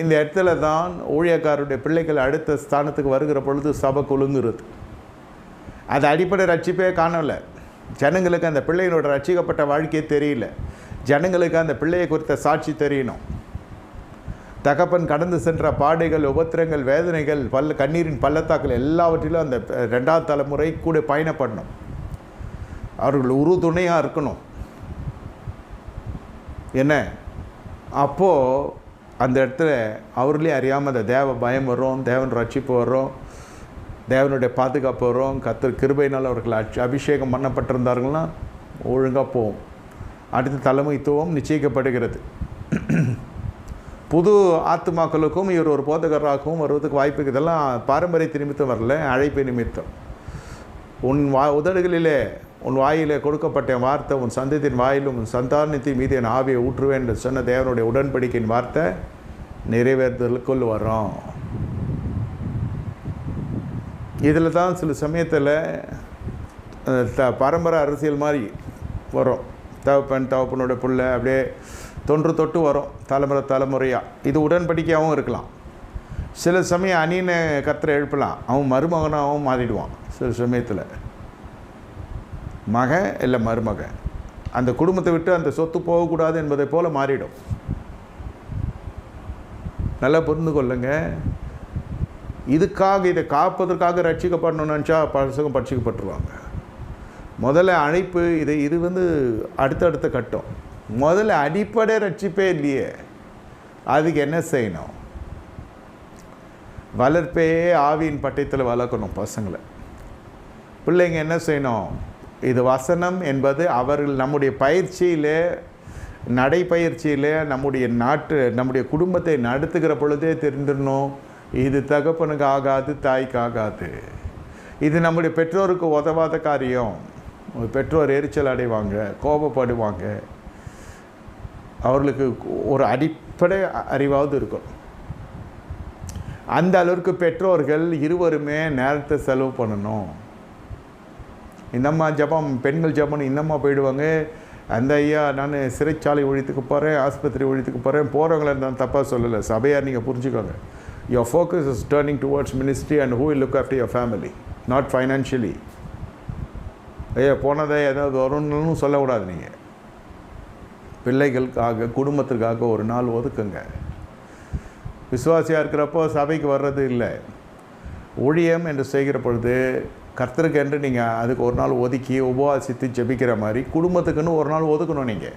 இந்த இடத்துல தான் ஊழியக்காரருடைய பிள்ளைகள் அடுத்த ஸ்தானத்துக்கு வருகிற பொழுது சபை குலுங்குறது அது அடிப்படை ரட்சிப்பே காணலை. ஜனங்களுக்கு அந்த பிள்ளைகளோட ரட்சிக்கப்பட்ட வாழ்க்கையே தெரியல. ஜனங்களுக்கு அந்த பிள்ளையை குறித்த சாட்சி தெரியணும். தகப்பன் கடந்து சென்ற பாடைகள் உபத்திரங்கள் வேதனைகள் பல்ல கண்ணீரின் பள்ளத்தாக்கள் எல்லாவற்றிலும் அந்த ரெண்டாவது தலைமுறை கூட பயணப்படணும். அவர்கள் உறுதுணையாக இருக்கணும். என்ன? அப்போது அந்த இடத்துல அவர்களே அறியாமல் அந்த தேவ பயம் வரும் தேவன் ரட்சிப்பு வரும் தேவனுடைய பாதுகாப்பு வரும் கத்தர் கிருபையினால் அவர்கள் அச்சு அபிஷேகம் பண்ணப்பட்டிருந்தார்கள்னா ஒழுங்காக போகும் அடுத்த தலைமைத்துவம் நிச்சயிக்கப்படுகிறது. புது ஆத்துமாக்களுக்கும் இவர் ஒரு போதகராகவும் வருவதற்கு வாய்ப்பு இதெல்லாம் பாரம்பரிய நிமித்தம் வரல அழைப்பு நிமித்தம். உன் வா உதடுகளிலே உன் வாயிலே கொடுக்கப்பட்ட வார்த்தை உன் சந்ததியின் வாயிலும் உன் சந்தானத்தின் மீது என் ஆவியை ஊற்றுவேன் என்று சொன்ன தேவனுடைய உடன்படிக்கையின் வார்த்தை நிறைவேறுதலுக்குள் வரும் இதில் தான் சில சமயத்தில் த பரம்பரை அரசியல் மாதிரி வரும். தவப்பன் தவப்பனோட பிள்ளை அப்படியே தொன்று தொட்டு வரும் தலைமுறை தலைமுறையாக இது உடன்படிக்கையாகவும் இருக்கலாம். சில சமயம் அணின கத்திர எழுப்பலாம். அவன் மருமகனாகவும் மாறிடுவான் சில சமயத்தில். மக இல்லை மருமக. அந்த குடும்பத்தை விட்டு அந்த சொத்து போகக்கூடாது என்பதை போல மாறிடும். நல்லா புரிந்து கொள்ளுங்க. இதுக்காக இதை காப்பதற்காக ரட்சிக்கப்படணும்னு நினச்சா பசங்க பட்சிக்கப்பட்டுருவாங்க. முதல்ல அழைப்பு இது இது வந்து அடுத்தடுத்த கட்டம். முதல்ல அடிப்படை ரட்சிப்பே இல்லையே. அதுக்கு என்ன செய்யணும்? வளர்ப்பே ஆவியின் பட்டயத்தில் வளர்க்கணும் பசங்களை. பிள்ளைங்க என்ன செய்யணும்? இது வசனம் என்பது அவர்கள் நம்முடைய பயிற்சியிலே நடைப்பயிற்சியில் நம்முடைய நாட்டு நம்முடைய குடும்பத்தை நடத்துகிற பொழுதே தெரிந்துடணும். இது தகப்பனுக்கு ஆகாது தாய்க்கு ஆகாது. இது நம்முடைய பெற்றோருக்கு உதவாத காரியம். பெற்றோர் எரிச்சல் அடைவாங்க கோபப்படுவாங்க. அவர்களுக்கு ஒரு அடிப்படை அறிவாவது இருக்கும் அந்த அளவுக்கு பெற்றோர்கள் இருவருமே நேரத்தை செலவு பண்ணணும். இந்தம்மா ஜபம் பெண்கள் ஜபம்னு இந்தம்மா போயிடுவாங்க. அந்த ஐயா நான் சிறைச்சாலை ஒழித்துக்கு போகிறேன் ஆஸ்பத்திரி ஒழித்துக்கு போகிறேன் போகிறவங்கள நான் தப்பாக சொல்லலை. சபையார் நீங்கள் புரிஞ்சுக்கோங்க. Your focus is turning towards ministry and who look after your family not financially ஐயா போனதே ஏதாவது வரும்னு சொல்லக்கூடாது நீங்கள் பிள்ளைகளுக்காக குடும்பத்திற்காக ஒரு நாள் ஒதுக்குங்க. விசுவாசியாக இருக்கிறப்போ சபைக்கு வர்றது இல்லை. ஊழியம் என்று செய்கிற பொழுது கர்த்தருக்கு என்று நீங்கள் அதுக்கு ஒரு நாள் ஒதுக்கி உபவாசித்து ஜெபிக்கிற மாதிரி குடும்பத்துக்குன்னு ஒரு நாள் ஒதுக்கணும் நீங்கள்